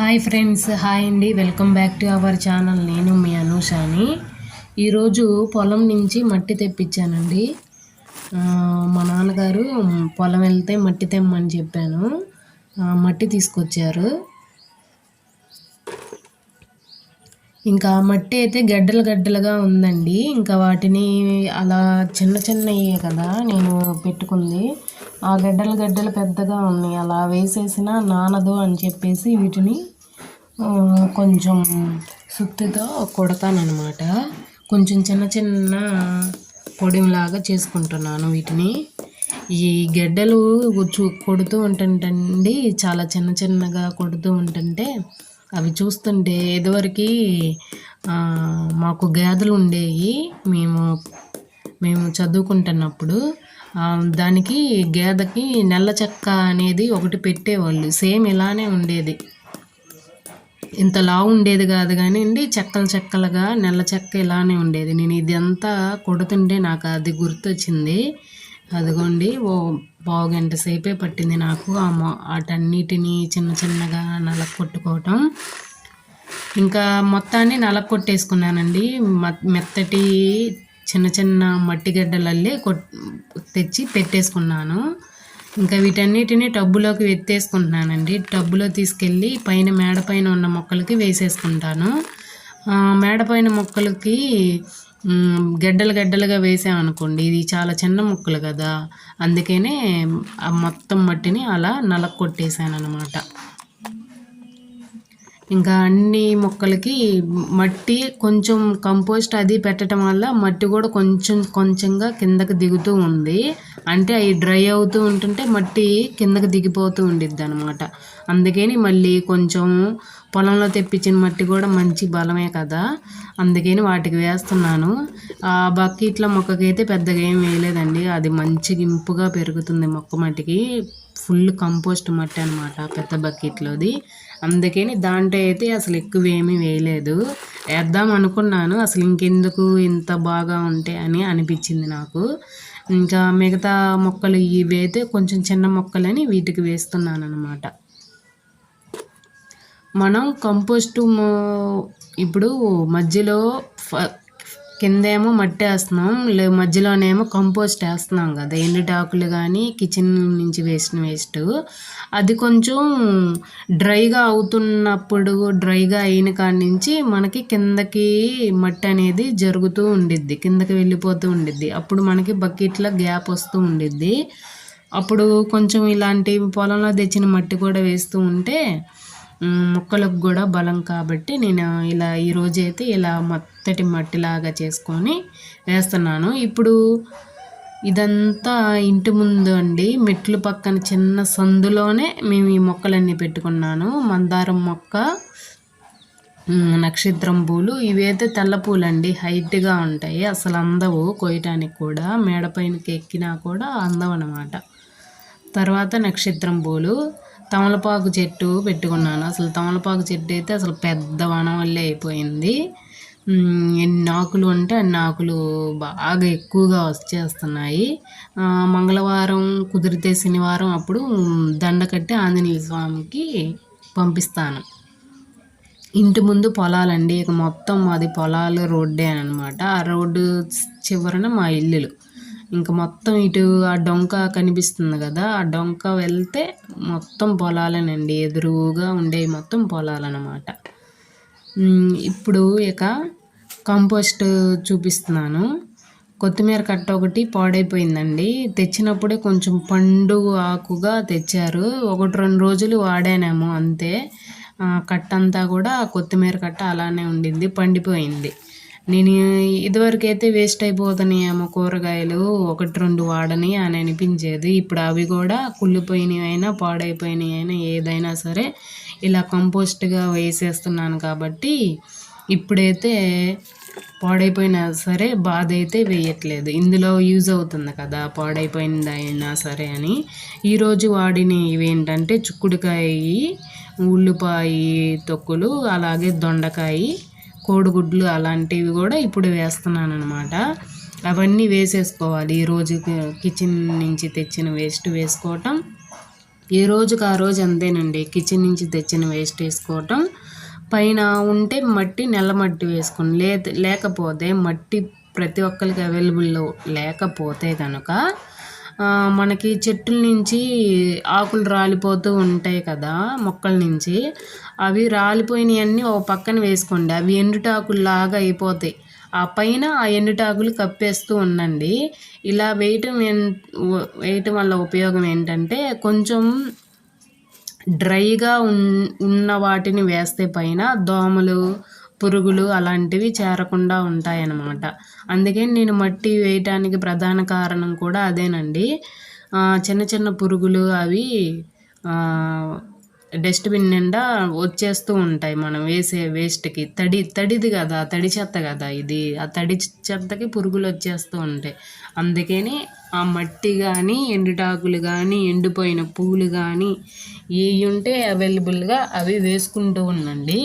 Hi friends hi అండి. Welcome back to our channel. నేను మీ అనూషాని. ఈరోజు పొలం నుంచి మట్టి తెప్పించానండి. మా నాన్నగారు పొలం వెళ్తే మట్టి తెమ్మని చెప్పాను. మట్టి తీసుకొచ్చారు. ఇంకా మట్టి అయితే గడ్డలు గడ్డలుగా ఉందండి. ఇంకా వాటిని అలా చిన్న చిన్నయే కదా నేను పెట్టుకుంది. ఆ గడ్డలు గడ్డలు పెద్దగా ఉన్నాయి. అలా వేసేసిన నానదు అని చెప్పేసి వీటిని కొంచెం సుత్తితో కొడతానమాట కొంచెం చిన్న చిన్న పొడిలాగా చేసుకుంటున్నాను వీటిని. ఈ గడ్డలు చూ కొడుతూ ఉంటుంటండి. చాలా చిన్న చిన్నగా కొడుతూ ఉంటుంటే అవి చూస్తుంటే ఇదివరకు మాకు గేదెలు ఉండేవి. మేము మేము చదువుకుంటున్నప్పుడు దానికి గేదకి నల్ల చెక్క అనేది ఒకటి పెట్టేవాళ్ళు. సేమ్ ఇలానే ఉండేది. ఇంత లావు ఉండేది కాదు కానీ అండి చెక్కలు చెక్కలుగా నల్ల చెక్క ఇలానే ఉండేది. నేను ఇది అంతా కొడుతుంటే నాకు అది గుర్తొచ్చింది. అదిగోండి ఓ పావు గంట సేపే పట్టింది నాకు ఆ మొ వాటన్నిటిని చిన్న చిన్నగా నలక కొట్టుకోవటం. ఇంకా మొత్తాన్ని నలక కొట్టేసుకున్నానండి. మెత్తటి చిన్న చిన్న మట్టి గడ్డలల్లే కొట్ తెచ్చి పెట్టేసుకున్నాను. ఇంకా వీటన్నిటిని టబ్బులోకి ఎత్తేసుకుంటున్నానండి. టబ్బులో తీసుకెళ్ళి పైన మేడ పైన ఉన్న మొక్కలకి వేసేసుకుంటాను. మేడ పైన మొక్కలకి గడ్డలు గడ్డలుగా వేసామనుకోండి ఇది చాలా చిన్న మొక్కలు కదా. అందుకనే ఆ మొత్తం మట్టిని అలా నలక కొట్టేశాను అనమాట ఇంకా అన్ని మొక్కలకి మట్టి కొంచెం కంపోస్ట్ అది పెట్టడం వల్ల మట్టి కూడా కొంచెం కొంచెంగా కిందకి దిగుతూ ఉంది. అంటే అవి డ్రై అవుతూ ఉంటుంటే మట్టి కిందకి దిగిపోతూ ఉండిద్ది అనమాట అందుకని మళ్ళీ కొంచెం పొలంలో తెప్పించిన మట్టి కూడా మంచి బలమే కదా. అందుకని వాటికి వేస్తున్నాను. ఆ బకెట్ల మొక్కకైతే పెద్దగా ఏం వేయలేదండి. అది మంచి ఇంపుగా పెరుగుతుంది మొక్క మట్టికి. ఫుల్ కంపోస్ట్ మట్టి అనమాట పెద్ద బకెట్లోది. అందుకని దాంట్లో అయితే అసలు ఎక్కువ ఏమీ వేయలేదు. వేద్దాం అనుకున్నాను అసలు ఇంకెందుకు ఇంత బాగా ఉంటే అని అనిపించింది నాకు. ఇంకా మిగతా మొక్కలు ఇవి అయితే కొంచెం చిన్న మొక్కలని వీటికి వేస్తున్నాను అనమాట మనం కంపోస్టు ఇప్పుడు మధ్యలో ఫ- కిందేమో మట్టి వేస్తున్నాం లే మధ్యలోనేమో కంపోస్ట్ వేస్తున్నాం కదా. ఎండుటాకులు కానీ కిచెన్ నుంచి వేసిన వేస్ట్. అది కొంచెం డ్రైగా అవుతున్నప్పుడు డ్రైగా అయిన కాడి నుంచి మనకి కిందకి మట్టి అనేది జరుగుతూ ఉండిద్ది. కిందకి వెళ్ళిపోతూ ఉండిద్ది. అప్పుడు మనకి బకెట్లో గ్యాప్ వస్తూ ఉండిద్ది. అప్పుడు కొంచెం ఇలాంటి పొలంలో తెచ్చిన మట్టి కూడా వేస్తూ ఉంటే మొక్కలకు కూడా బలం కాబట్టి నేను ఇలా ఈరోజైతే అయితే ఇలా మొత్తటి మట్టిలాగా చేసుకొని వేస్తున్నాను. ఇప్పుడు ఇదంతా ఇంటి ముందు అండి. మెట్లు పక్కన చిన్న సందులోనే మేము ఈ మొక్కలన్నీ పెట్టుకున్నాను. మందారం మొక్క నక్షత్రం పూలు ఇవైతే తెల్ల పూలండి. హైట్గా ఉంటాయి. అసలు అందవు కోయటానికి కూడా. మేడపైనకి ఎక్కినా కూడా అందవు అన్నమాట తర్వాత నక్షత్రం పూలు. తమలపాకు చెట్టు పెట్టుకున్నాను. అసలు తమలపాకు చెట్టు అయితే అసలు పెద్ద వనం వల్లే అయిపోయింది. ఎన్ని ఆకులు ఉంటే అన్ని ఆకులు బాగా ఎక్కువగా వచ్చేస్తున్నాయి. మంగళవారం కుదిరితే శనివారం అప్పుడు దండ కట్టి ఆంజనేయ స్వామికి పంపిస్తాను. ఇంటి ముందు పొలాలండి ఇక మొత్తం మాది పొలాలు రోడ్డే అనమాట. ఆ రోడ్డు చివరన మా ఇల్లులు. ఇంకా మొత్తం ఇటు ఆ డొంక కనిపిస్తుంది కదా ఆ డొంక వెళ్తే మొత్తం పొలాలనండి ఎదురుగా ఉండేవి మొత్తం పొలాలన్నమాట ఇప్పుడు ఇక కంపోస్ట్ చూపిస్తున్నాను. కొత్తిమీర కట్ట ఒకటి పాడైపోయిందండి. తెచ్చినప్పుడే కొంచెం పండు ఆకుగా తెచ్చారు. ఒకటి రెండు రోజులు వాడానేమో అంతే. కట్ట అంతా కూడా కొత్తిమీర కట్ట అలానే ఉండింది పండిపోయింది. నేను ఇదివరకు అయితే వేస్ట్ అయిపోతున్నాయేమో కూరగాయలు. ఒకటి రెండు వాడని అని అనిపించేది. ఇప్పుడు అవి కూడా కుళ్ళిపోయినవి అయినా పాడైపోయినవి అయినా ఏదైనా సరే ఇలా కంపోస్ట్గా వేసేస్తున్నాను కాబట్టి ఇప్పుడైతే పాడైపోయినా సరే బాధ అయితే వేయట్లేదు. ఇందులో యూజ్ అవుతుంది కదా పాడైపోయిందైనా సరే అని. ఈరోజు వాడిన ఇవేంటంటే చిక్కుడుకాయ ఉల్లిపాయ తొక్కులు అలాగే దొండకాయ కోడిగుడ్లు అలాంటివి కూడా ఇప్పుడు వేస్తున్నాను అనమాట అవన్నీ వేసేసుకోవాలి. ఈరోజు కిచెన్ నుంచి తెచ్చిన వేస్ట్ వేసుకోవటం ఈ రోజుకి ఆ రోజు అంతేనండి. కిచెన్ నుంచి తెచ్చిన వేస్ట్ వేసుకోవటం పైన ఉంటే మట్టి నల్ల మట్టి వేసుకోండి. లే లేకపోతే మట్టి ప్రతి ఒక్కరికి అవైలబుల్లో లేకపోతే కనుక మనకి చెట్టుల నుంచి ఆకులు రాలిపోతూ ఉంటాయి కదా మొక్కల నుంచి. అవి రాలిపోయినవన్నీ ఒక పక్కన వేసుకోండి. అవి ఎండుటాకుల్లాగా అయిపోతాయి. ఆ పైన ఆ ఎండుటాకులు కప్పేస్తూ ఉండండి. ఇలా వేయటం వేయటం వల్ల ఉపయోగం ఏంటంటే కొంచెం డ్రైగా ఉన్న వాటిని వేస్తే పైన దోమలు పురుగులు అలాంటివి చేరకుండా ఉంటాయన్నమాట. అందుకే నేను మట్టి వేయటానికి ప్రధాన కారణం కూడా అదేనండి. చిన్న చిన్న పురుగులు అవి డస్ట్బిన్ నిండా వచ్చేస్తూ ఉంటాయి మనం వేసే వేస్ట్కి. తడి తడిది కదా తడి చెత్త కదా ఇది. ఆ తడి చెత్తకి పురుగులు వచ్చేస్తూ ఉంటాయి. అందుకని ఆ మట్టి కానీ ఎండుటాకులు కానీ ఎండిపోయిన పూలు కానీ ఏవి ఉంటే అవైలబుల్గా అవి వేసుకుంటూ ఉండండి.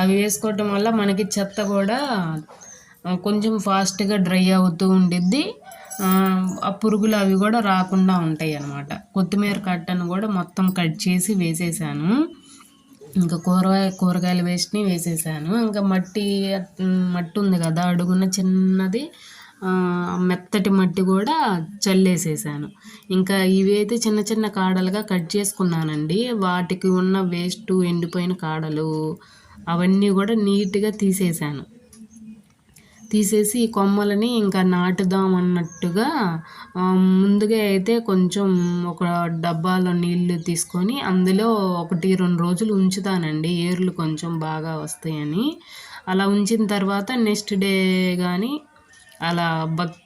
అవి వేసుకోవటం వల్ల మనకి చెత్త కూడా కొంచెం ఫాస్ట్గా డ్రై అవుతూ ఉండిద్ది. ఆ పురుగులు అవి కూడా రాకుండా ఉంటాయి అన్నమాట. కొత్తిమీర కట్టను కూడా మొత్తం కట్ చేసి వేసేసాను. ఇంకా కూరగాయ కూరగాయల వేస్ట్ని వేసేసాను. ఇంకా మట్టి మట్టి ఉంది కదా అడుగున చిన్నది మెత్తటి మట్టి కూడా చల్లేసేసాను. ఇంకా ఇవైతే చిన్న చిన్న కాడలుగా కట్ చేసుకున్నానండి. వాటికి ఉన్న వేస్ట్ ఎండిపోయిన కాడలు అవన్నీ కూడా నీట్గా తీసేసాను. తీసేసి ఈ కొమ్మలని ఇంకా నాటుదాం అన్నట్టుగా ముందుగా అయితే కొంచెం ఒక డబ్బాలో నీళ్ళు తీసుకొని అందులో ఒకటి రెండు రోజులు ఉంచుతానండి. ఏర్లు కొంచెం బాగా వస్తాయని. అలా ఉంచిన తర్వాత నెక్స్ట్ డే కానీ అలా బక్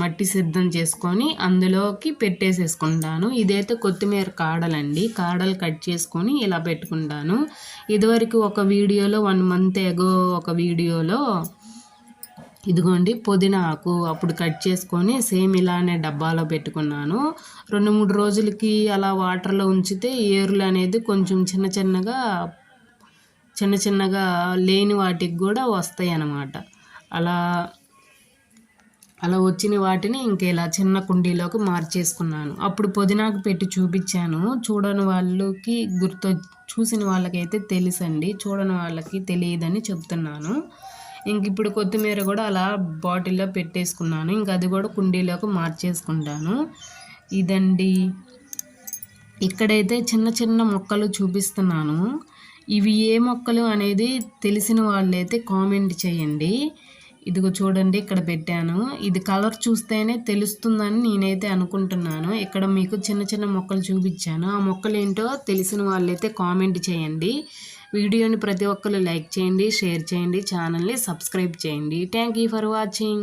మట్టి సిద్ధం చేసుకొని అందులోకి పెట్టేసేసుకుంటాను. ఇదైతే కొత్తిమీర కాడలండి. కాడలు కట్ చేసుకొని ఇలా పెట్టుకుంటాను. ఇదివరకు ఒక వీడియోలో వన్ మంత్ ఎగో ఒక వీడియోలో ఇదిగోండి పుదీనా ఆకు అప్పుడు కట్ చేసుకొని సేమ్ ఇలానే డబ్బాలో పెట్టుకున్నాను. రెండు మూడు రోజులకి అలా వాటర్లో ఉంచితే ఏరులు అనేది కొంచెం చిన్న చిన్నగా చిన్న చిన్నగా లేని వాటికి కూడా వస్తాయి అన్నమాట అలా అలా వచ్చిన వాటిని ఇంక ఇలా చిన్న కుండీలోకి మార్చేసుకున్నాను. అప్పుడు పుదీనాకు పెట్టి చూపించాను. చూడని వాళ్ళకి గుర్తు చూసిన వాళ్ళకైతే తెలుసండి. చూడని వాళ్ళకి తెలియదని చెప్తున్నాను. ఇంక ఇప్పుడు కొత్తిమీర కూడా అలా బాటిల్లో పెట్టేసుకున్నాను. ఇంక అది కూడా కుండీలోకి మార్చేసుకుంటాను. ఇదండి. ఇక్కడైతే చిన్న చిన్న మొక్కలు చూపిస్తున్నాను. ఇవి ఏ మొక్కలు అనేది తెలిసిన వాళ్ళైతే కామెంట్ చేయండి. ఇదిగో చూడండి ఇక్కడ పెట్టాను. ఇది కలర్ చూస్తేనే తెలుస్తుందని నేనైతే అనుకుంటున్నాను. ఇక్కడ మీకు చిన్న చిన్న మొక్కలు చూపించాను. ఆ మొక్కలు ఏంటో తెలిసిన వాళ్ళైతే కామెంట్ చేయండి. వీడియోని ప్రతి ఒక్కరు లైక్ చేయండి షేర్ చేయండి ఛానల్ని సబ్స్క్రైబ్ చేయండి. Thank you for watching